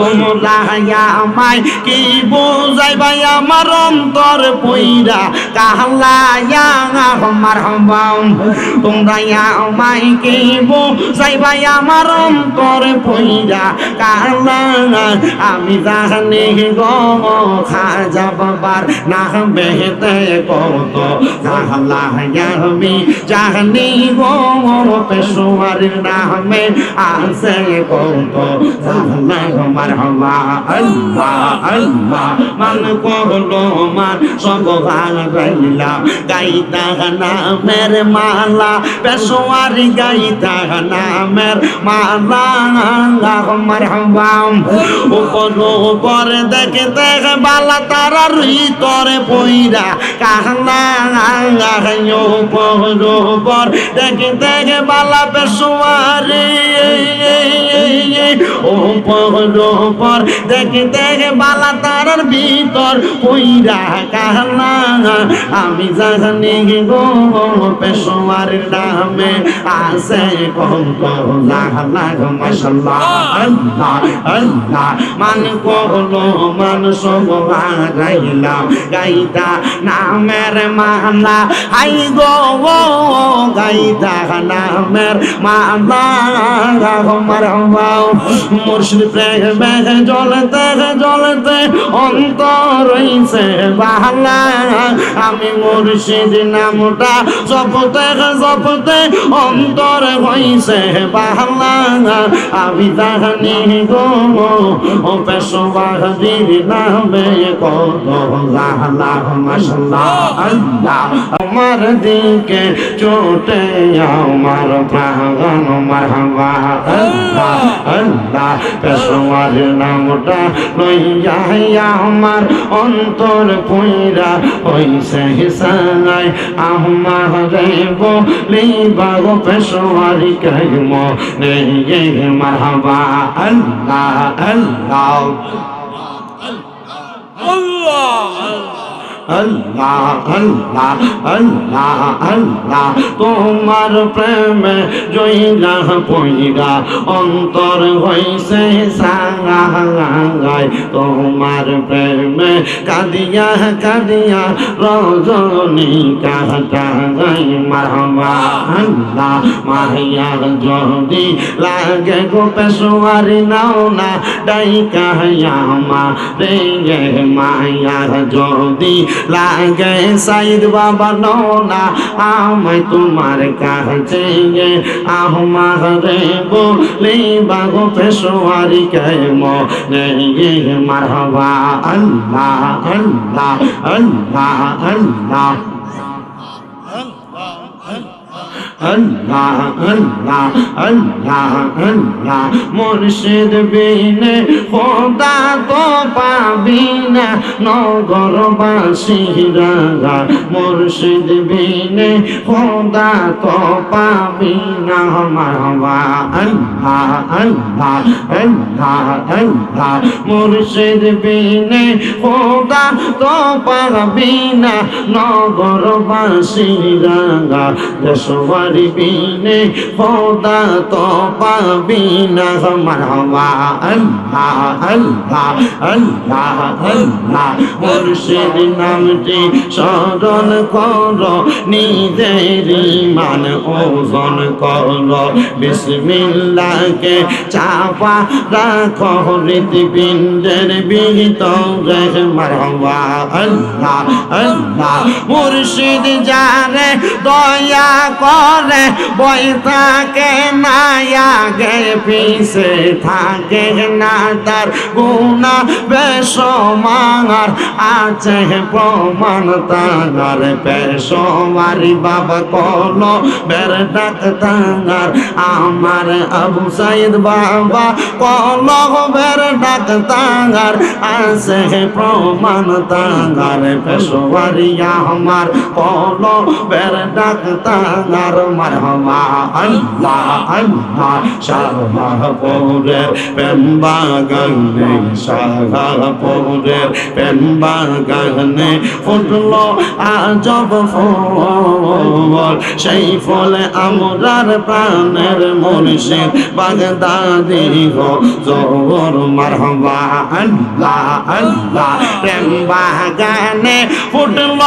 তোমরা আমায় কি বোঝাইবাই আমার অন্তর পইরা? কাহলায়া আমার হবাম তোমরা আমায় কি বোঝাইবাই আমার অন্তর পইরা? কাহলা আমি জানি গো খাজা বাবার না বেহতে কত কাহলা আমি জানি গো পেশোয়ার নামে আছে কত কাহলা আমার মারহাবা আল্লাহ আল্লাহ মান করল মার মালা পেশোয়ারি গাইতা নামের মালা আল্লাহ ও কোনো পর দেখে দেখ বালা তারা রুই করে পইরা কাহনা আল্লাহ ও কোনো পর দেখে দেখে বালা পেশোয়ারি উপর দেখে দেখে বালা তারার ভিতর পইরা কাহলা আমি জানি গো, পেশোয়ার নামে আছে কত লাহলা মাশাল্লাহ, আল্লাহ আল্লাহ। মান করল মান সব গাইলাম, গাইতা নামের মালা। আই গো গাইতা নামের মালা। আমার মুর্শিদ প্রেমে জলতে জলতে অন্তর হইছে বাহালা আমি মুর্শিদ নামটা জপতে জপতে অন্তর হইছে। বাহালা আমি জানি গো, ও পেশোয়ারির নামে কত লাহলা আল্লাহ। আমার দিকে চোটে আমার প্রাণ, মারহাবা, আল্লাহ আল্লাহ। পেশোয়ারির নামটা লইয়া আমার অন্তর পইরা হইছে হিসাই আমার রে নেই বাগ পেশোয়ারি কেম নেই মারহাবা, আল্লাহ আল্লাহ। আল্লাহ আল্লাহ। আল্লাহ আল্লাহ তোমার প্রেমে জয়লা পইরা অন্তর হইছে সাঙ্গাই তোমার প্রেমে কাদিয়া কাদিয়া রজনী কাটা গাই মারবা আল্লাহ মাহিয়ার যদি লাগে গো পেশোয়ারি, নাও না ডাইকা মা রে মায়ার যদি লাগে সাইদ বাবা নোনা, আমায় তোমার কাছে আহমার রে বলি, বাগো পেশোয়ারি কে মনে মারহবা আল্লাহ আল্লাহ আল্লাহ আল্লাহ। আল্লাহ আল্লাহ আল্লাহ আল্লাহ। মুর্শিদ বিনে খোদা তো পাবি না নগরবাসীরা মুর্শিদ বিনে খোদা তো পাবি না মারবা আল্লাহ আল্লাহ আল্লাহ আল্লাহ। মুর্শিদ বিনে খোদা তো পাবি না নগরবাসীরা দেশবাড়ি বিনে খোদা তো পাবি না মারবা আল্লাহ আল্লাহ আল্লাহ আল্লাহ। মুর্শিদ নামটি স্মরণ কর নিজের ইমান ওজন কর। বিসমিল্লাহকে চাপা রাখো, হৃদপিণ্ডের ভিতরে মারবা আল্লাহ আল্লাহ। মুর্শিদ জানে দয়া করে, বই থাকে না, আগে পিছে থাকে না, তার গুণা বেসমার আছে প্রমাণ তার পেশমারি বাবা কল বের ডাক তাঙ্গার আমার আবু সাইদ বাবা কল বের ডাক তাঙ্গার আছে প্রমাণ তাঙ্গার পেশোয়ারি আমার কল বের ডাক তাঙ্গার মারহমা আল্লাহ আল্লাহ শাহপুরের পেম্বা গানে শাহপুরের পেম্বা গানে ফুটলো আজব ফুল সেই ফলে আমরার প্রাণের মুর্শিদ বাগদাদি গো। জোর মারহাবা প্রেম বাগানে ফুটল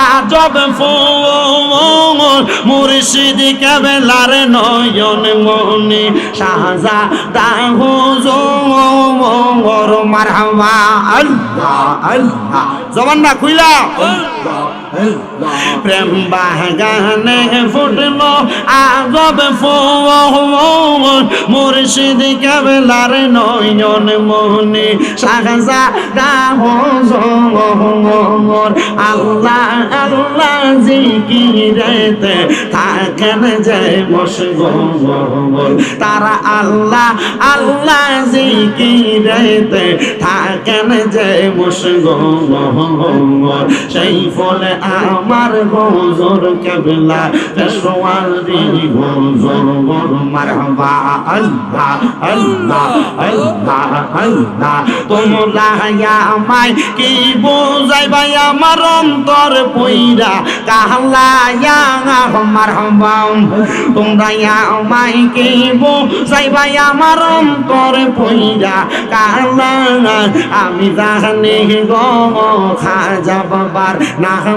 আজব ফুল। মুর্শিদ কেবেলার নয়ন মনি শাহজা দাহু জোর মারহাবা, আল্লাহ আল্লাহ। জবান না খুইলা। প্রেম বাগানে ফুটল ফুল। মুর্শিদ কেবেলার নয়ন শাহজা দাহু জোর আল্লাহ আল্লাহ জিকিরেতে থাকেন যে মশগুল। তারা আল্লাহ আল্লাহ জিকিরেতে থাকেন যে মশগুল। সেই ফলে আমার হুজুর কেবলা পেশোয়ারি হুজুর মোর মারহাবা। আল্লাহ আল্লাহ আল্লাহ আল্লাহ, তোমরা আমায় কি বোঝাইবাই আমার অন্তর পইরা কাহলা মারহাবা। তোমরা আমায় কি বোঝাইবাই আমার অন্তর পইরা কাহলা আমি জানি গো খাজা বাবার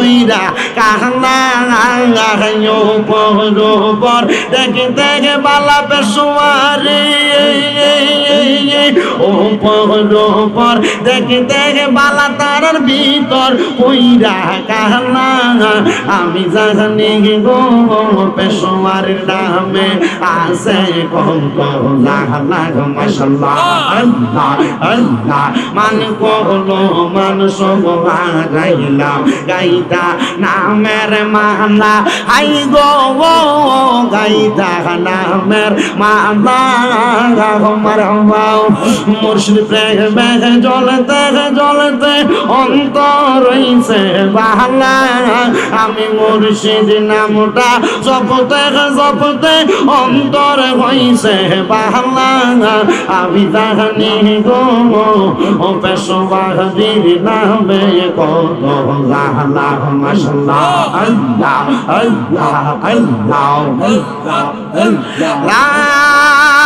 কাহলা কাহনা উপর দেখে দেখে বালা পেশোয়ারি উপর উপর দেখে দেখে বালা তারার ভিতর পইরা কাহলা আমি জানি গো পেশোয়ারির নামে আছে কত মান কহলো মান গাইলাম, গাইতা নামের মালা। হাই গো গাইতা নামের মালা। মুর্শিদ প্রেম জলতে জলতে অন্তর রইছে বাহালা আমি মুর্শিদ নামটা জপতে জপতে অন্তর হইছে বাহালা আমি জানি গো, ও পেশোয়ারির নামে কত লাহলা মাশাল্লাহ, আল্লাহ আল্লাহ আল্লাহ লা ইলাহা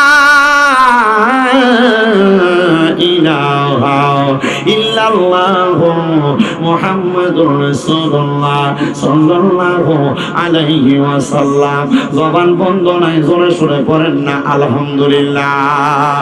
ইল্লাল্লাহ মুহাম্মাদুর রাসূলুল্লাহ সাল্লাল্লাহু আলাইহি ওয়াসাল্লাম। জবান বন্ধ নাই জোরে সুরে পড়েন না আলহামদুলিল্লাহ।